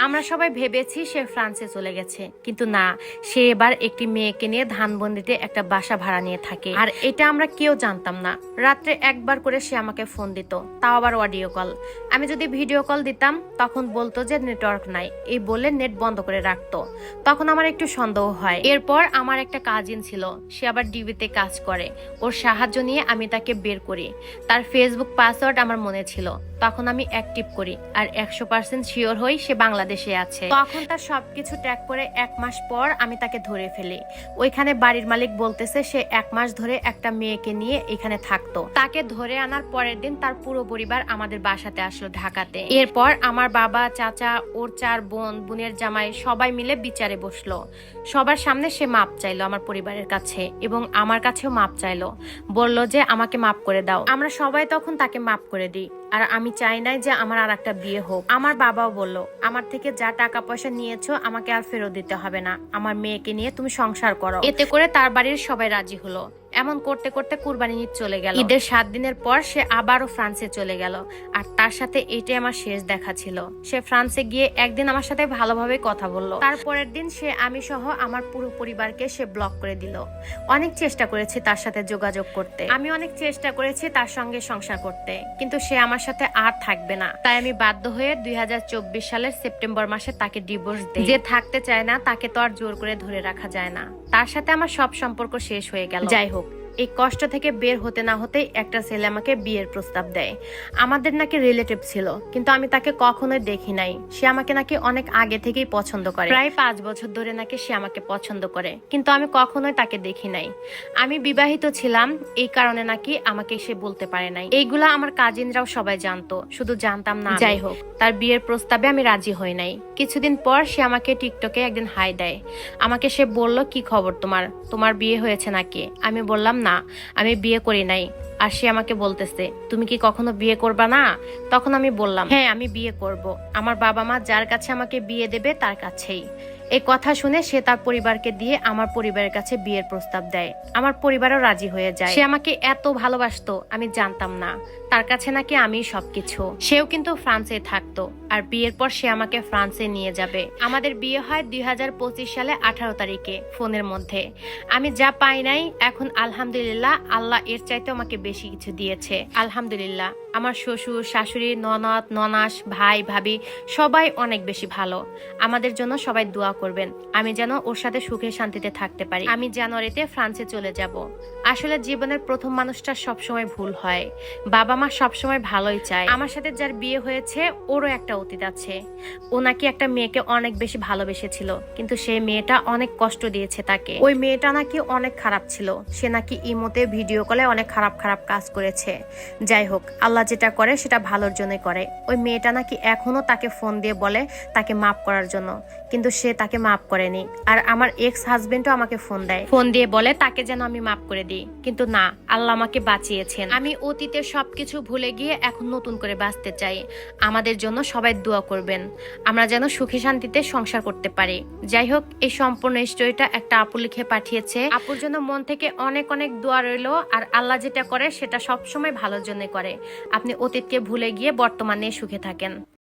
আমরা সবাই ভেবেছি সে ফ্রান্সে চলে গেছে। কিন্তু না, সে এবার একটি মেয়েকে নিয়ে ধানবন্দিতে একটা বাসা ভাড়া নিয়ে থাকে। আর এটা আমরা কেউ জানতাম না। রাত্রে একবার করে সে আমাকে ফোন দিত। তাও আবার অডিও কল। আমি যদি ভিডিও কল দিতাম, তখন বলতো যে নেটওয়ার্ক নাই। এই বলে নেট বন্ধ করে রাখতো। তখন আমার একটু সন্দেহ হয়। এরপর আমার একটা কাজিন ছিল। সে আবার ডিবিতে কাজ করে। ওর সাহায্য নিয়ে আমি তাকে বের করি। তার ফেসবুক পাসওয়ার্ড আমার মনে ছিল। তখন আমি অ্যাক্টিভ করি। আর একশো পার্সেন্ট শিওর হই সে বাংলাদেশে আছে। তখন তার সবকিছু ট্র্যাক করে এক মাস পর আমি তাকে ধরে ফেলি। ওইখানে বাড়ির মালিক বলতেছে, সে এক মাস ধরে একটা মেয়েকে নিয়ে এখানে থাকতো। তাকে ধরে আনার পরের দিন তার পুরো পরিবার আমাদের বাসাতে আসলো ঢাকাতে। এরপর আমার বাবা, চাচা, ওর চার বোন, বোনের জামাই সবাই মিলে বিচারে বসল। সবার সামনে সে মাপ চাইলো আমার পরিবারের কাছে এবং আমার কাছেও মাপ চাইলো। বলল যে, আমাকে মাপ করে দাও। আমরা সবাই তখন তাকে মাপ করে দিই। আর আমি চাই নাই যে আমার আর একটা বিয়ে হোক। আমার বাবাও বলল, আমার থেকে যা টাকা পয়সা নিয়েছো, আমাকে আর ফেরত দিতে হবে না। আমার মেয়েকে নিয়ে তুমি সংসার করো। এতে করে তার বাড়ির সবাই রাজি হলো। এমন করতে করতে কুরবানি ঈদ চলে গেল। ঈদের সাত দিনের পর সে আবারও ফ্রান্সে চলে গেল। আর তার সাথে এটাই আমার শেষ দেখা ছিল। সে ফ্রান্সে গিয়ে একদিন আমার সাথে ভালোভাবে কথা বলল। তারপরের দিন সে আমি সহ আমার পুরো পরিবারকে সে ব্লক করে দিল। অনেক চেষ্টা করেছি তার সাথে যোগাযোগ করতে। আমি অনেক চেষ্টা করেছি তার সঙ্গে সংসার করতে। কিন্তু সে আমার সাথে আর থাকবে না। তাই আমি বাধ্য হয়ে দুই হাজার চব্বিশ সালের সেপ্টেম্বর মাসে তাকে ডিভোর্স দিই। যে থাকতে চায় না তাকে তো আর জোর করে ধরে রাখা যায় না। তার সাথে আমার সব সম্পর্ক শেষ হয়ে গেল। যাই হোক এই কষ্ট থেকে বের হতে না হতেই একটা ছেলে আমাকে বিয়ের প্রস্তাব দেয়। আমাদের নাকি রিলেটিভ ছিল কিন্তু আমি তাকে কখনোই দেখি নাই। সে আমাকে নাকি অনেক আগে থেকেই পছন্দ করে। প্রায় পাঁচ বছর ধরে নাকি সে আমাকে পছন্দ করে কিন্তু আমি কখনোই তাকে দেখি নাই। আমি বিবাহিত ছিলাম এই কারণে নাকি আমাকে সে বলতে পারে নাই। এইগুলা আমার কাজিনরাও সবাই জানতো শুধু জানতাম না যাই হোক। তার বিয়ের প্রস্তাবে আমি রাজি হই নাই। কিছুদিন পর সে আমাকে টিকটকে একদিন হাই দেয়। আমাকে সে বলল কি খবর তোমার? তোমার বিয়ে হয়েছে নাকি? আমি বললাম না। আমি বিয়ে করি নাই। আর সে আমাকে বলতেছে, তুমি কি কখনো বিয়ে করবা না? তখন আমি বললাম হ্যাঁ আমি বিয়ে করব। আমার বাবা মা যার কাছে আমাকে বিয়ে দেবে, তার কাছেই। এই কথা শুনে সে তার পরিবারকে দিয়ে আমার পরিবারের কাছে বিয়ের প্রস্তাব দেয়। আমার পরিবারও রাজি হয়ে যায়। সে আমাকে এত ভালোবাসতো, আমি জানতাম না। তার কাছে নাকি আমি সবকিছু। সেও কিন্তু ফ্রান্সে থাকতো, আর বিয়ের পর সে আমাকে ফ্রান্সে নিয়ে যাবে। আমাদের বিয়ে হয় দুই হাজার পঁচিশ সালে আঠারো তারিখে, ফোনের মধ্যে। আমি যা পাই নাই, এখন আলহামদুলিল্লাহ আল্লাহ এর চাইতে আমাকে বেশি কিছু দিয়েছে। আলহামদুলিল্লাহ, আমার শ্বশুর, শাশুড়ি, ননদ, ননাস, ভাই, ভাবি সবাই অনেক বেশি ভালো। আমাদের জন্য সবাই দোয়া করবেন। আমি যেন ওর সাথে সুখে শান্তিতে থাকতে পারি। আমি জানুয়ারিতে ফ্রান্সে চলে যাব। আসলে জীবনের প্রথম মানুষটা সবসময় ভুল হয়। বাবা মা সবসময় ভালোই চায়। আমার সাথে যার বিয়ে হয়েছে, ওরও একটা অতীত আছে। ও নাকি একটা মেয়েকে অনেক বেশি ভালোবেসেছিল, কিন্তু সেই মেয়েটা অনেক কষ্ট দিয়েছে তাকে। ওই মেয়েটা নাকি অনেক খারাপ ছিল। সে নাকি ইমোতে ভিডিও কলে অনেক খারাপ খারাপ কাজ করেছে। যাই হোক, আল্লাহ যেটা করে, সেটা ভালোর জন্যই করে। ওই মেয়েটা নাকি এখনও তাকে ফোন দিয়ে বলে তাকে মাফ করার জন্য। কিন্তু সে তাকে মাফ করেনি আর আমার এক্স হাজবেন্ডও আমাকে ফোন দেয়। ফোন দিয়ে বলে, তাকে যেন আমি মাফ করে দিই। কিন্তু না, আল্লাহ আমাকে বাঁচিয়েছেন। আমি অতীতের সবকিছু ভুলে গিয়ে এখন নতুন করে বাঁচতে চাই। আমাদের জন্য সবাই দোয়া করবেন। আমরা যেন সুখে শান্তিতে সংসার করতে পারি। যাই হোক, এই সম্পূর্ণ স্টোরিটা একটা আপু লিখে পাঠিয়েছে। আপুর জন্য মন থেকে অনেক অনেক দোয়া রইল। আর আল্লাহ যেটা করে, সেটা সবসময় ভালোর জন্য করে। আপনি অতীতকে ভুলে গিয়ে বর্তমানে সুখে থাকেন।